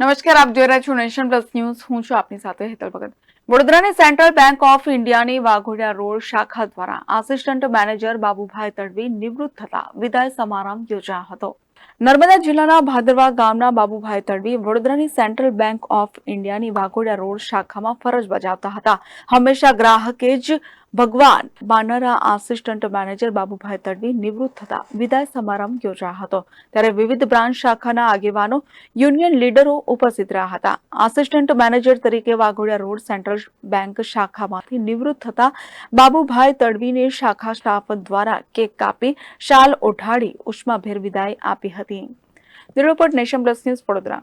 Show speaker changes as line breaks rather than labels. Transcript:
નમસ્કાર, આપ જોઈ રહ્યા છો નેશન પ્લસ ન્યૂઝ. હું છું આપની સાથે હેતલ ભગત. વડોદરાની સેન્ટ્રલ બેંક ઓફ ઇન્ડિયાની વાઘોડિયા રોડ શાખા દ્વારા આસિસ્ટન્ટ મેનેજર બાબુભાઈ તડવી નિવૃત્ત થતા વિદાય સમારંભ યોજાયો હતો. નર્મદા જિલ્લાના ભાદરવા ગામના બાબુભાઈ તડવી વડોદરાની સેન્ટ્રલ બેંક ઓફ ઇન્ડિયાની વાઘોડિયા રોડ શાખામાં ફરજ બજાવતા હતા. હંમેશા ગ્રાહકે જ ભગવાન માનરા આસિસ્ટન્ટ મેનેજર બાબુભાઈ તડવી નિવૃત્ત થતા વિદાય સમારંભ યોજાયો હતો. ત્યારે વિવિધ બ્રાન્ચ શાખાના આગેવાનો, યુનિયન લીડરો ઉપસ્થિત રહ્યા હતા. આસિસ્ટન્ટ મેનેજર તરીકે વાઘોડિયા રોડ સેન્ટ્રલ બેંક શાખામાંથી નિવૃત્ત થતા બાબુભાઈ તડવીને શાખા સ્ટાફ દ્વારા કેક કાપી, શાલ ઓઢાડી, ઉષ્માભેર વિદાય આપી હતી. Report nation plus news Vadodara.